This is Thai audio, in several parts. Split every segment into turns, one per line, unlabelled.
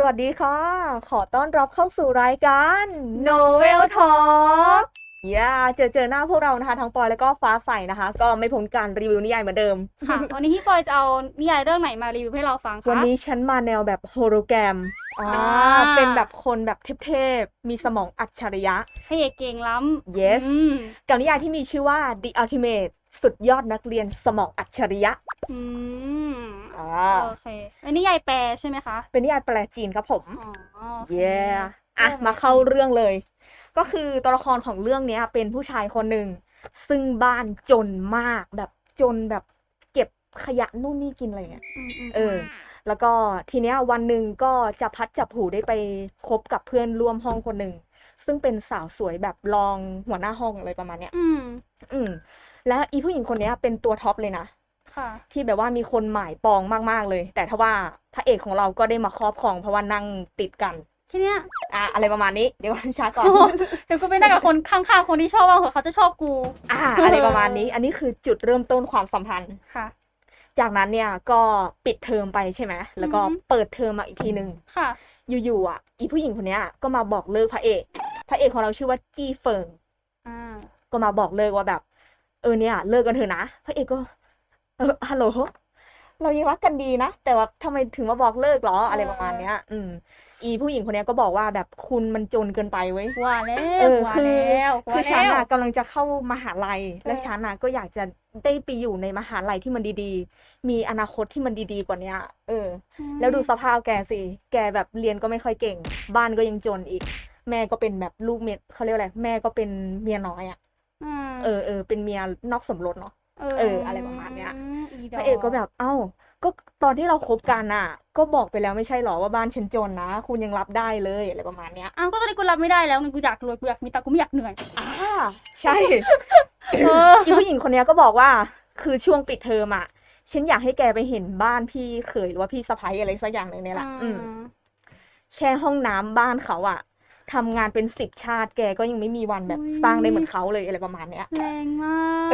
สวัสดีค่ะ ขอต้อนรับเข้าสู่รายการ Novel Talk ย่าเจอเจอหน้าพวกเรานะคะ ทั้งปอยแล้วก็ฟ้าใสนะคะ ก็ไม่พ้นการรีวิวนิยายเหมือนเดิม
ค่ะ วันนี้พี่ปอยจะเอานิยายเรื่องไหนมารีวิวให้เราฟังคะ
วันนี้ฉันมาแนวแบบโฮโลแกรมอ่า
อ่า
เป็นแบบคนแบบเทพๆมีสมองอัจฉริยะ
พระเอกเก่งล้ำ
Yes
อืม
กับนิยายที่มีชื่อว่า The Ultimate สุดยอดนักเรียนสมองอัจฉริยะ
อืม
อ่า
โอเค อันนี้นิยายแปลใช่ไหมคะ
เป็นนิยายแปลจีนครับผม
อ๋อโอเค
เย้อะ
เรื่อง
มาเข้าเรื่องเลย ก็คือตัวละครของเรื่องเนี้ย เป็นผู้ชายคนหนึ่ง ซึ่งบ้านจนมากแบบจนแบบเก็บขยะนู่นนี่กินอะไรเงี้ย
อืมอืม
เออ แล้วก็ทีเนี้ยวันหนึ่งก็จะพัดจับผูได้ไปคบกับเพื่อนร่วมห้องคนหนึ่ง ซึ่งเป็นสาวสวยแบบรองหัวหน้าห้องอะไรประมาณเนี้ย
อืม
อืม แล้วอีผู้หญิงคนเนี้ยเป็นตัวท็อปเลยนะ
ค่ะ
ที่แบบว่ามีคนหมายปองมากๆเลย แต่ถ้าว่าพระเอกของเราก็ได้มาครอบครองเพราะว่านั่งติดกัน
ทีเนี้ย
อะอะไรประมาณนี้เดี๋ยวช้าก่อน
เดี๋ยวกูไปนั่งกับคนข้างๆคนที่ชอบบ้างเหรอะเขาจะชอบกู
อ่าอะไรประมาณนี้ อันนี้คือจุดเริ่มต้นความสัมพันธ์
ค่ะ
จากนั้นเนี่ยก็ปิดเทอมไปใช่ไหมแล้วก็
อือฮึ
เปิดเทอมมาอีกทีหนึ่ง
ค่ะ
อยู่ๆอะ อีผู้หญิงคนเนี้ยก็มาบอกเลิกพระเอก พระเอกของเราชื่อว่าจี้เฟิง
อ่า
ก็มาบอกเลิกว่าแบบ เออเนี่ย เลิกกันเถอะนะพระเอกก็ เออฮัลโหลเรายังรักกันดีนะ แต่ว่าทำไมถึงมาบอกเลิกเหรออะไรประมาณเนี้ย อืม อีผู้หญิงคนเนี้ยก็บอกว่าแบบคุณมันจนเกินไปเว้ย
ว่าแล้
เอ
ว
อ
ว่า
คือ
แล้ว
คือ
ว่า
ฉัน
แล้ว
อะกำลังจะเข้ามหาลัย และ
เออ
ฉันอะก็อยากจะได้ไปอยู่ในมหาลัยที่มันดีๆ มีอนาคตที่มันดีๆกว่าเนี้ยเออ แล้วดูสภาพแกสิ แกแบบเรียนก็ไม่ค่อยเก่ง บ้านก็ยังจนอีก แม่ก็เป็นแบบลูกเมียเขาเรียกว่าอะไร แม่ก็เป็นเมียน้อยอะ
ม
เออเออเป็นเมียนอกสมรสเนาะ เอออะไรประมาณเนี้ย
อีด
พระเอกก็แบบเอ้า ก็ตอนที่เราคบกันอะก็บอกไปแล้วไม่ใช่หรอว่าบ้านฉันจนนะ คุณยังรับได้เลยอะไรประมาณเนี้ย
อ้าวก็ตอนนี้กูรับไม่ได้แล้วไงกูอยากรวยกูอยากมีตังค์กูไม่อยากเหนื่อย
อ่าใช่
เออ
อีผู้หญิงคนเนี้ยก็บอกว่า คือช่วงปิดเทอมอะฉันอยากให้แกไปเห็นบ้านพี่เขยหรือว่าพี่สะใภ้อะไรสักอย่างหนึ่งเนี่ยแหละอืมแช่ห้องน้ำบ้านเขาอะ ทำงานเป็นสิบชาติแกก็ยังไม่มีวันแบบ
อุ๊ย
สร้างได้เหมือนเขาเลยอะไรประมาณเนี้ย
แรงมาก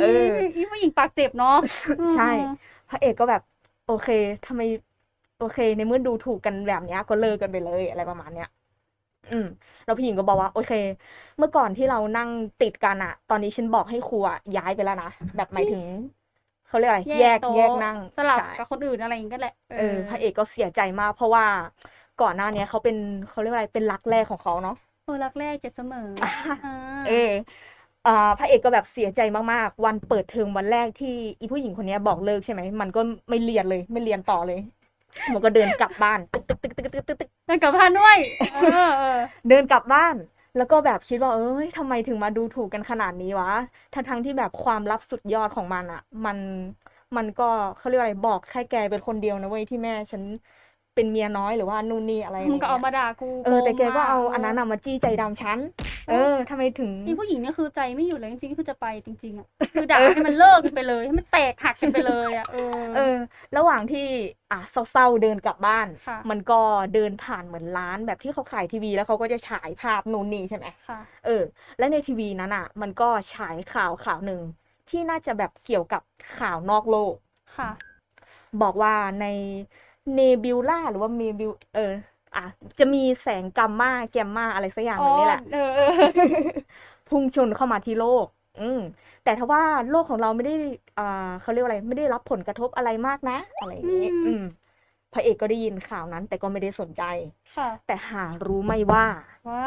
เออ
อีผู้หญิงปากเจ็บเนาะ
ใช่ พระเอกก็แบบโอเคทำไมโอเค ในเมื่อดูถูกกันแบบเนี้ย ก็เลิกกันไปเลยอะไรประมาณเนี้ยอืมแล้วผู้หญิงก็บอกว่า โอเค เมื่อก่อนที่เรานั่งติดกันอะตอนนี้ฉันบอกให้ครูอะย้ายไปแล้วนะแบบหมายถึงเขาเรียกอะไรแยก
โต๊ะ
แยกนั่ง
สลับ
ใช่
กับคนอื่นอะไรอย่างงี้ก็แหละ
เออพระเอกก็เสียใจมาก เพราะว่า ก่อนหน้าเนี้ยเขาเป็นเขาเรียกว่าอะไรเป็นรักแรกของเขาเนาะ
เออรักแรกเจ็ดเสมออ่า
เอออ่าพระเอกก็แบบเสียใจมากๆ วันเปิดเทอมวันแรกที่อีผู้หญิงคนเนี้ยบอกเลิกใช่ไหมมันก็ไม่เรียนเลยไม่เรียนต่อเลย มันก็เดินกลับบ้านตึกตึกตึกตึกตึกตึกตึก
นั่นกับพานด้วยเออเออ
เดินกลับบ้าน แล้วก็แบบคิดว่าเอ้ยทำไมถึงมาดูถูกกันขนาดนี้วะทั้งทั้งๆที่แบบความลับสุดยอดของมันอะมันมันก็เขาเรียกว่าอะไรบอกแค่แกเป็นคนเดียวนะเว้ยที่แม่ฉัน เป็นเมียน้อยหรือว่านู่นนี่อะไรอย่าง
มึงก็
เงี้
เอา
ย
มาด่ากู
เออแต่แกก็
โม
เอาอันนั้นอะมาจี้ใจดำฉันเออทำไมถึง
อีผู้หญิงเนี่ยคือใจไม่อยู่เลยจริงๆคือจะไปจริงๆอะคือด่าให้มันเลิกกันไปเลยให้มันแตกหักกันไปเลยอะเออ
เออระหว่างที่อะเศร้าๆเดินกลับบ้าน
ค่ะ
มันก็เดินผ่านเหมือนร้านแบบที่เขาขายทีวีแล้วเขาก็จะฉายภาพนู่นนี่ใช่ไหม
ค่ะ
เออ และในทีวีนั้นอะ มันก็ฉายข่าวข่าวหนึ่งที่น่าจะแบบเกี่ยวกับข่าวนอกโลก
ค่ะ
บอกว่าใน เนบิวล่าหรือว่าเมบิวเอออะจะมีแสงกัมมาแกมมาอะไรสักอย่างหนึ่งนี่แหละ
เออเออ
พุ่งชนเข้ามาที่โลก อืม แต่ถ้าว่าโลกของเราไม่ได้ อ่าเขาเรียกว่าอะไร ไม่ได้รับผลกระทบอะไรมากนะ อะไรอย่างนี้
อืม
อืม พระเอกก็ได้ยินข่าวนั้น แต่ก็ไม่ได้สนใจ
ค่ะ
แต่หารู้ไหม่ว่า
ว่า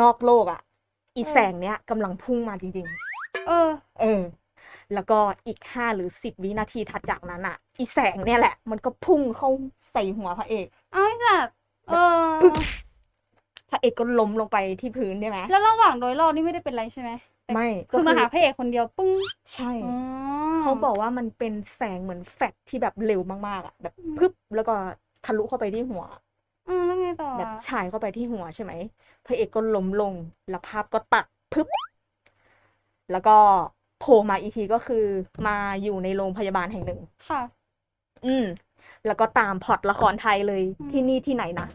นอกโลกอะ อี
เออ
แสงเนี้ยกำลังพุ่งมาจริง
เออ
ๆ เออ แล้วก็อีกห้าหรือสิบวินาทีถัดจากนั้นอะอีแสงเนี่ยแหละ มันก็พุ่งเข้าใส่หัวพระเอก
เอาไอ้สัตว์เออ
ปึ๊กพระเอกก็ล้มลงไปที่พื้นใช่ไหม
แล้วระหว่างโดยรอบนี่ไม่ได้เป็นไรใช่ไหมแต่
ไม่ก็
คือมาหาพระเอกคนเดียวปึ้ง
ใช่
อ๋อ
เขาบอกว่ามันเป็นแสงเหมือนแฟลชที่แบบเร็วมากๆอะแบบ
อืม
พึบแล้วก็ทะลุเข้าไปที่หัว
อ่าแล้วไงต่อ
แบบ
อะ
ฉายเข้าไปที่หัวใช่ไหมพระเอกก็ล้มลงแล้วภาพก็ตัดพึบแล้วก็ โผล่มาอีกทีก็คือมาอยู่ในโรงพยาบาลแห่งหนึ่ง
ค่ะ
อืม แล้วก็ตามพล็อตละครไทยเลย
อืม
ที่นี่ที่ไหนนะ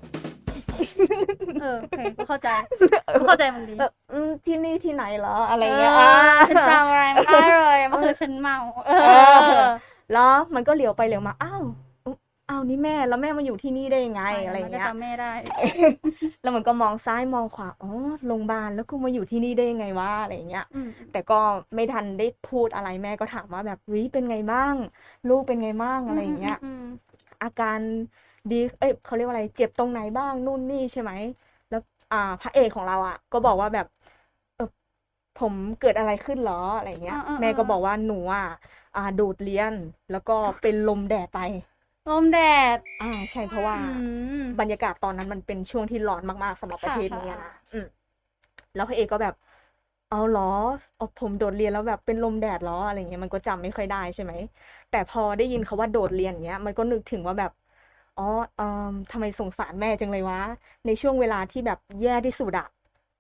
เออโอเคกูเข้าใจกูเข้าใจมึงดี
แบบอืมที่นี่ที่ไหนเหรออะไร
เอ
เงี้ย
อ
อ่า
ฉันจำอะไรไม่ได้เลยเมื่อคืนฉันเมา เอ
เอ
อ
อ แล้วมันก็เหลียวไปเหลียวมา อ้าวอุ๊ยอ้าวนี่แม่แล้วแม่มาอยู่ที่นี่ได้ยังไง
ใช่
อะไรอ
มัน
ย่าง
ก็
เงี้ย
จำแม่ได้
แล้วมันก็มองซ้ายมองขวาอ๋อโรงพยาบาลแล้วกูมาอยู่ที่นี่ได้ยังไงวะอะไรอย่างเงี้ย
อืม
แต่ก็ไม่ทันได้พูดอะไรแม่ก็ถามว่าแบบวิเป็นไงบ้าง ลูกเป็นไงบ้างอะไรอย่างเงี้ย
อืม
อาการดีเอ้ยเขาเรียกว่าอะไรเจ็บตรงไหนบ้างนู่นนี่ใช่ไหมแล้วอ่าพระเอกของเราอะ ก็บอกว่าแบบเออผมเกิดอะไรขึ้นเหรออะไรเงี้ย
อ่าอ่า
แม่ก็
อ่า
บอกว่าหนูอะอ่าโดดเรียน แล้วก็เป็นลมแดดไป
ลมแดด
อ่าใช่เพราะว่า
อืม
บรรยากาศตอนนั้นมันเป็นช่วงที่ร้อนมากๆสำหรับประ
ค่ะ
เทศนี้
ค่ะ
อะนะอืมแล้วพระเอกก็แบบ เอาเหรอเอาผมโดดเรียนแล้วแบบเป็นลมแดดเหรออะไรเงี้ยมันก็จำไม่ค่อยได้ใช่ไหม แต่พอได้ยินคาว่าโดดเรียนเงี้ย มันก็นึกถึงว่าแบบ อ๋อเอ่มทำไมสงสารแม่จังเลยวะ ในช่วงเวลาที่แบบแย่ที่สุดอะ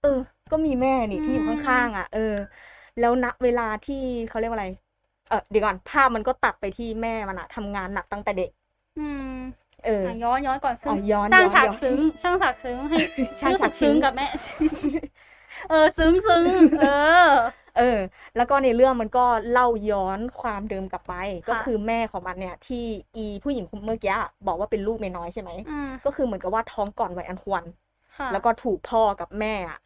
เออ ก็มีแม่นี่ที่อยู่
อืม
ข้างๆอะเออ แล้วณเวลาที่เขาเรียกว่าอะไร เออเดี๋ยวก่อนภาพมันก็ตัดไปที่แม่มันอะทำงานหนักตั้งแต่เด็ก
อืม
เออ
อะย้อนย้อนก่อนซึ้
อ๋
ง
อย้อน
สร้าง
ย้อน
ฉาก
ย้อน
ซึ้งช่างฉากซึ้งให้
ช่าง
รู้
ฉา
สึ
ก
ก
ซึ้
ซึ้
ง
งกับแม่ เออซึ้งซึ้งเออ
เออ แล้วก็ในเรื่องมันก็เล่าย้อนความเดิมกลับไป ก็
ค่ะ
คือแม่ของมันเนี่ย ที่อีผู้หญิงคนเมื่อกี้อะบอกว่าเป็นลูกเมียน้อยใช่ไหม
อืม
ก็คือเหมือนกับว่าท้องก่อนวัยอันควร
ค่ะ
แล้วก็ถูกพ่อกับแม่อะ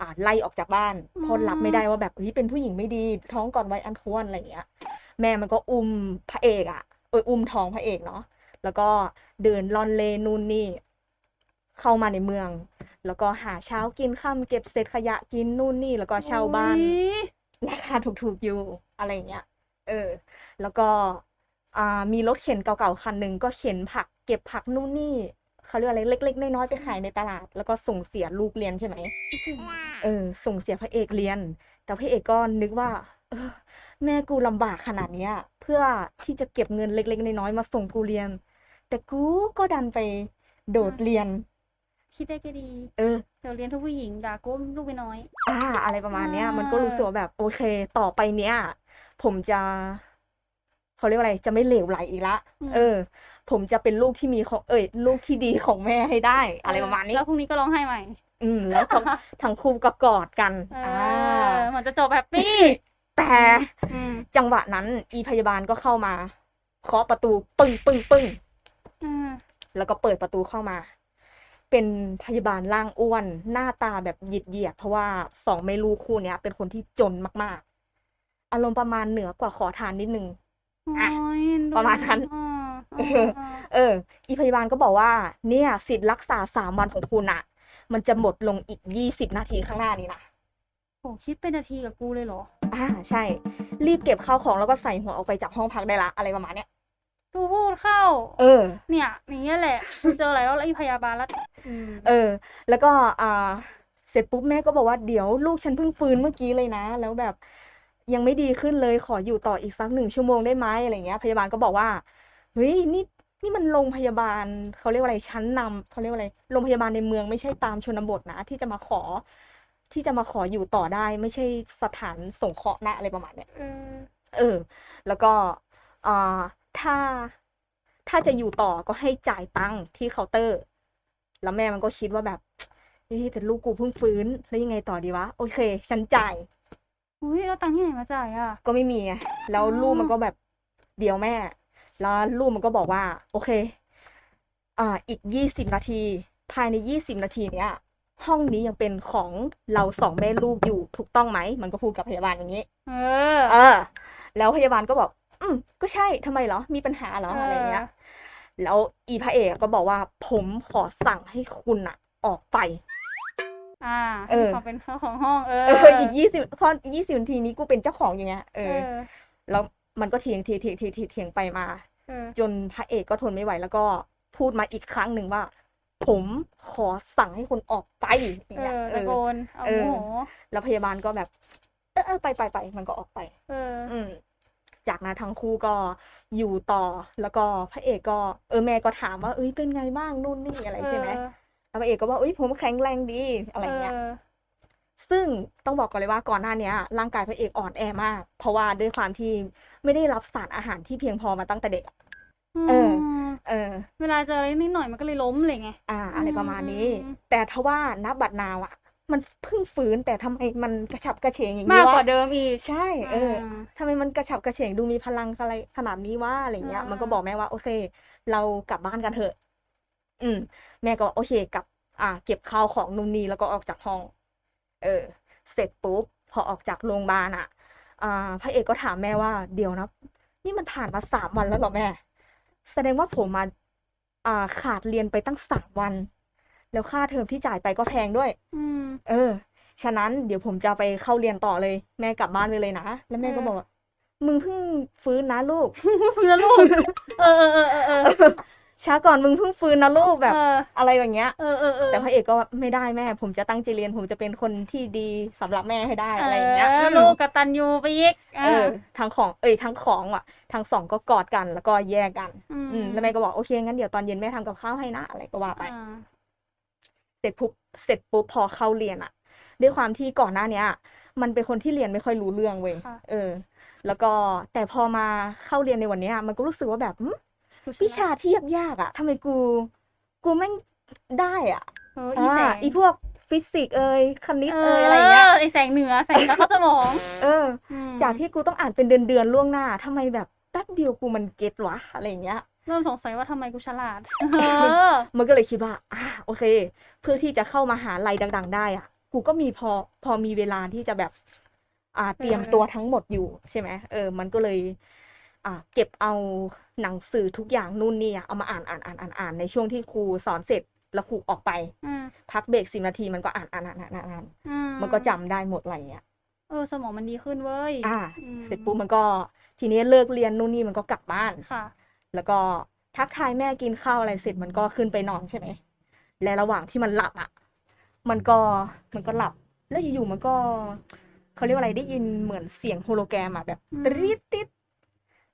อ่าไล่ออกจากบ้านเพราะ
อืม
รับไม่ได้ว่าแบบเฮ้ยเป็นผู้หญิงไม่ดี ท้องก่อนวัยอันควรอะไรอย่างเงี้ย แม่มันก็อุ้มพระเอกอะเอออุ้มท้องพระเอกเนาะ แล้วก็เดินล่อนเล่นู่นนี่ เข้ามาในเมือง แล้วก็หาเช้ากินค่ำเก็บเศษขยะกินนู่นนี่แล้วก็เช่าบ้าน
อุ๊ย
ราคาถูกๆอยู่อะไรอย่างเงี้ย เออ แล้วก็อ่ามีรถเข็นเก่าๆคันหนึ่งก็เข็นผัก เก็บผักนู่นนี่เขาเรียกอะไรเล็ก ๆ น้อยๆไปขายในตลาด แล้วก็ส่งเสียลูกเรียนใช่ไหมเออ ส่งเสียพระเอกเรียน แต่พระเอกก็นึกว่าเออแม่กูลำบากขนาดเนี้ย เพื่อที่จะเก็บเงินเล็ก ๆ น้อยๆมาส่งกูเรียน แต่กูก็ดันไปโดดเรียน
คิดได้ก็ดี
เออ
เดี๋ยวเรียนทุกผู้หญิงด่ากูลูกไปน้อย
อ่า อะไรประมาณเนี้ย
อ่ามั
มันก็รู้สึกว่าแบบโอเค ต่อไปเนี้ย ผมจะเขาเรียกว่าอะไร จะไม่เหลวไหลอีกละ
อืม
เออ ผมจะเป็นลูกที่มีของ เอ้ย ลูกที่ดีของแม่ให้ได้ อะไรประมาณนี้
แล้วพรุ่งนี้ก็ร้องไห้ใหม่
อืม แล้วทั้งทั้งคู่ก็กอดกัน
เอ
อ่า
อเหมือนจะจบแฮปปี้
แต่
อืม
จังหวะนั้น อีพยาบาลก็เข้ามาเคาะประตูปึ้งปึ้งปึ้ง
อืม
แล้วก็เปิดประตูเข้ามา เป็นพยาบาลร่างอ้วน หน้าตาแบบหยิดเหยียด เพราะว่าสองแม่ลูกคู่เนี้ย เป็นคนที่จนมากๆ อารมณ์ประมาณเหนือกว่าขอทานนิดนึงอะ
โยเอ็ดู
ประมาณนั้น
อ่า
เอ
อ่า
อ
อ่า
เออ อีพยาบาลก็บอกว่า เนี่ย สิทธิ์รักษาสามวันของคุณอะมันจะหมดลงอีกยี่สิบนาทีข้างหน้านี้นะ
โหคิดเป็นนาทีกับกูเลยเหรอ
อ่า ใช่ รีบเก็บข้าวของแล้วก็ใส่หัวออกไปจากห้องพักได้ละ อะไรประมาณเนี้ย
กูพูดเข้า
เออ
เนี่ยอย่างเงี้ยแหละกูเจอหลายรอบแล้วไอ้พยาบาลแล้วอืม
เออ แล้วก็อ่าเสร็จปุ๊บแม่ก็บอกว่าเดี๋ยวลูกฉันเพิ่งฟื้นเมื่อกี้เลยนะ แล้วแบบยังไม่ดีขึ้นเลยขออยู่ต่ออีกสักหนึ่งชั่วโมงได้ไหมอะไรเงี้ย พยาบาลก็บอกว่าเฮ้ยนี่นี่มันโรงพยาบาลเขาเรียกว่าอะไรชั้นนำเขาเรียกว่าอะไรโรงพยาบาลในเมืองไม่ใช่ตามชนบทนะ ที่จะมาขอ ที่จะมาขออยู่ต่อได้ ไม่ใช่สถานสงเคราะห์นะอะไรประมาณเนี้ย
เออ
เออแล้วก็อ่า ถ้าถ้าจะอยู่ต่อก็ให้จ่ายตังค์ที่เคาน์เตอร์ แล้วแม่มันก็คิดว่าแบบเฮ้ยแต่ลูกกูเพิ่งฟื้น แล้วยังไงต่อดีวะ โอเค ฉันจ่าย
อุ้ยแล้วตังค์ที่ไหนมาจ่ายอะ
ก็ไม่มีไงแล้ว
อ๋อ
ลูกมันก็แบบเดี๋ยวแม่ แล้วลูกมันก็บอกว่า โอเค อ่า อีกยี่สิบนาที ภายในยี่สิบนาทีเนี้ย ห้องนี้ยังเป็นของเราสองแม่ลูกอยู่ถูกต้องไหม มันก็พูดกับพยาบาลอย่างนี้
เออ
เออ แล้วพยาบาลก็บอก อืมก็ใช่ทำไมเหรอ มีปัญหาเหรอ
เอออ
อะไรเงี้ย แล้วอีพระเอกก็บอกว่า ผมขอสั่งให้คุณอะออกไป
อ่า
เออ
ขอเป็นเจ้าของห้องเออ
เอออีกยี่สิบพอยี่สิบนาทีนี้กูเป็นเจ้าของอย่างเงี้ยเอ
เอ
อ
อ
แล้วมันก็เถียงเถียงเถียงเถียงเถียงเถียงไปมา
เออ
จนพระเอกก็ทนไม่ไหวแล้วก็พูดมาอีกครั้งหนึ่งว่า ผมขอสั่งให้คุณออกไปอย่าง
เอ
เงี้ย
อ
เอ
ตะ
อ
โกนเอา
เออ
โมโห
แล้วพยาบาลก็แบบเออเออไปไปไปมันก็ออกไป
เออ
อืม จากนั้นทั้งคู่ก็อยู่ต่อแล้วก็พระเอกก็เออแม่ก็ถามว่าเอ้ยเป็นไงบ้างนู่นนี่อะไรใช่ไหม
เออ
แล้วพระเอกก็บอกเอ้ยผมแข็งแรงดีอะไรเงี้ย
เออ
ซึ่งต้องบอกก่อนเลยว่าก่อนหน้าเนี้ยร่างกายพระเอกอ่อนแอมาก เพราะว่าด้วยความที่ไม่ได้รับสารอาหารที่เพียงพอมาตั้งแต่เด็กอะเออ
ม
เออ
เวลาเจออะไรนิดหน่อยมันก็เลยล้มเลยไง
อ่า อะไรประมาณนี้
อืม
แต่ทว่าณบัดนาวอะ มันเพิ่งฟื้นแต่ทำไมมันกระฉับกระเฉงอย่าง
มา
นี้
ก
วะ
กว่าเดิมอีก
ใช่ เออาทำไมมันกระฉับกระเฉงดูมีพลังอะไรขนาดนี้วะอะไรเงี้ย
อ่ามั
มันก็บอกแม่ว่าโอเค เรากลับบ้านกันเถอะ อืม แม่ก็โอเคกลับ อ่า เก็บข้าวของนู่นนี่แล้วก็ออกจากห้อง เออ เสร็จปุ๊บพอออกจากโรงพยาบาลอะ อ่า พระเอกก็ถามแม่ว่าเดี๋ยวนะนี่มันผ่านมาสามวันแล้วเหรอแม่ แสดงว่าผมมาอ่าขาดเรียนไปตั้งสามวัน แล้วค่าเทอมที่จ่ายไปก็แพงด้วย
อืม
เออ ฉะนั้นเดี๋ยวผมจะไปเข้าเรียนต่อเลย แม่กลับบ้านไปเลยนะ แล้วแม่ก็
เออ
บอกว่ามึงเพิ่งฟื้นนะลูก
ฟื้นแล้วลูกเออเออเออเออเออ
ช้าก่อนมึงเพิ่งฟื้นนะลูกแบบ
เออ
อะไรอย่างเงี้ย
เออเออเออ
แต่พระเอกก็ไม่ได้แม่ ผมจะตั้งใจเรียนผมจะเป็นคนที่ดีสำหรับแม่ให้ได้อะไรอย่างเงี้ย
เออ
ม
ลูกกตัญญูไปอีก
เออทั้งของเอ้ยทั้งของอะทั้งสองก็กอดกันแล้วก็แยกกัน
ม
อืมแล้วแม่ก็บอกโอเคงั้นเดี๋ยวตอนเย็นแม่ทำกับข้าวให้นะอะไรก็ว่าไป
อ่า
เส ร็จปุ๊บเสร็จปุ๊บพอเข้าเรียนอะด้วยความที่ก่อนหน้าเนี้ย มันเป็นคนที่เรียนไม่ค่อยรู้เรื่องเว้ย
ค่ะ
เออ แล้วก็แต่พอมาเข้าเรียนในวันเนี้ยมันก็รู้สึกว่าแบบหึวิชาที่ยากๆอะทำไมกู กูแม่งได้อะ
เอออีแส
อ่างอีพวกฟิสิกส์เอยคณิตเอยอะไรเงี้ย
ไอแสงเหนือแสงตาเข้าสมอง
เออ
อืม
จากที่กูต้องอ่านเป็นเดือนๆล่วงหน้าทำไมแบบแป๊บเดียวกูมันเก็ตวะอะไรเงี้ย
เริ่มสงสัยว่าทำไมกูฉลาดเออ
มันก็เลยคิดว่าอ่าโอเค เพื่อที่จะเข้ามาหาลัยดัง ๆ ได้อะ กูก็มีพอพอมีเวลาที่จะแบบ อ่าเตรียม
เออ
ตัวทั้งหมดอยู่ใช่ไหมเออ มันก็เลย อ่า เก็บเอาหนังสือทุกอย่างนู่นนี่อะเอามาอ่านอ่านอ่านอ่านอ่านในช่วงที่ครูสอนเสร็จแล้วครูออกไป
อืม
พักเบรกสิบนาทีมันก็อ่านอ่านอ่านอ่านอ่านอ่าน
อื
มันก็จำได้หมดอะไรเงี้ย
เออสมองมันดีขึ้นเว้ย
อ่า
อืม
เสร็จปุ๊บมันก็ ทีนี้เลิกเรียนนู่นนี่มันก็กลับบ้าน
ค่ะ
แล้วก็ทักทายแม่กินข้าวอะไรเสร็จมันก็ขึ้นไปนอนใช่ไหม และระหว่างที่มันหลับอะ มันก็มันก็หลับ แล้วอยู่ๆมันก็เขาเรียกว่าอะไรได้ยินเหมือนเสียงโฮโลแกรมอะแบบ
อืม
ตรีดติด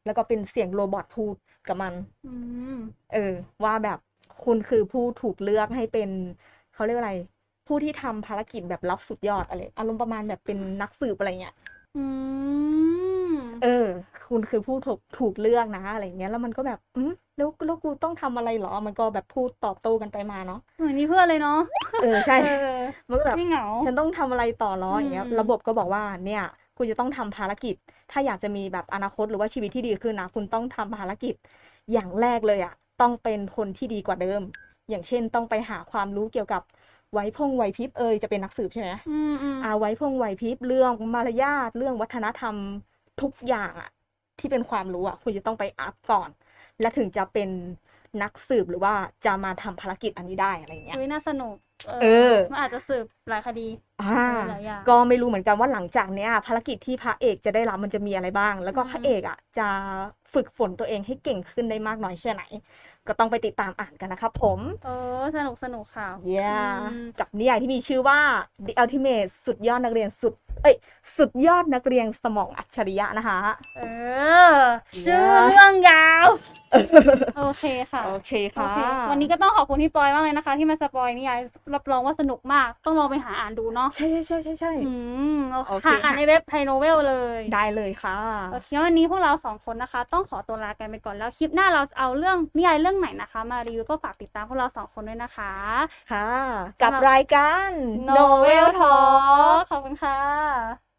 แล้วก็เป็นเสียงโรบอทพูดกับมัน
อืม
เออ ว่าแบบคุณคือผู้ถูกเลือกให้เป็นเขาเรียกว่าอะไร ผู้ที่ทำภารกิจแบบลับสุดยอดอะไรอารมณ์ประมาณแบบเป็นนักสืบอะไรเงี้ย
อืม
เออ คุณคือผู้ถูกถูกเลือกนะอะไรเงี้ยแล้วมันก็แบบอืมแล้วแล้วกูต้องทำอะไรเหรอ มันก็แบบพูดตอบโต้กันไปมาเนาะ
เหมือนมีเพื่อนเลยเนาะ
เออใช่
เออ
มันก็แบบ
ไม่เหงา
ฉันต้องทำอะไรต่อเหรออย่างเงี้ย
อืม
ระบบก็บอกว่าเนี่ยคุณจะต้องทำภารกิจ ถ้าอยากจะมีแบบอนาคตหรือว่าชีวิตที่ดีขึ้นนะคุณต้องทำภารกิจอย่างแรกเลยอะต้องเป็นคนที่ดีกว่าเดิม อย่างเช่นต้องไปหาความรู้เกี่ยวกับไหวพงไหวพริบเอยจะเป็นนักสืบใช่ไหม
อืมอืม
อาไว้พงไหวพริบเรื่องมารยาทเรื่องวัฒนธรรม ทุกอย่างอะที่เป็นความรู้อะคุณจะต้องไปอัพก่อน และถึงจะเป็นนักสืบหรือว่าจะมาทำภารกิจอันนี้ได้อะไรเงี้ย
เฮ้ยน่าสนุก
เออ
มันอาจจะสืบหลายคดี
อ่า
เออหลายอย่าง
ก็ไม่รู้เหมือนกันว่าหลังจากเนี้ยภารกิจที่พระเอกจะได้รับมันจะมีอะไรบ้าง แล้วก็
อืม
พระเอกอะจะฝึกฝนตัวเองให้เก่งขึ้นได้มากน้อยแค่ไหน ก็ต้องไปติดตามอ่านกันนะครับผม
เออสนุกสนุกค่ะ
เย้
อืม
กับนิยายที่มีชื่อว่า The Ultimate สุดยอดนักเรียนสุด เอ้ย สุดยอดนักเรียนสมองอัจฉริยะนะคะ
เออ ชื่อเรื่องยาว โอเคค่ะ
โอเค
โอ
ค่ะ
เควันนี้ก็ต้องขอบคุณพี่ปอยมากเลยนะคะ ที่มาสปอยนิยายรับรองว่าสนุกมาก ต้องลองไปหาอ่านดูเนาะ
ใช่ใช่ใช่ใช่
อืมโอ
โอ
เค
เค
หาอ่าน
ค่ะ
ในเว็บไทยโนเวลเลย
ได้เลยค่ะ
โอเควันนี้พวกเราสองคนนะคะ ต้องขอตัวลากันไปก่อนแล้วคลิปหน้าเราจะเอาเรื่องนิยายเรื่องไหนนะคะ มารีวิวก็ฝากติดตามพวกเราสองคนด้วยนะคะ
ค่ะ กับรายการ
Novel Talk ขอบคุณค่ะ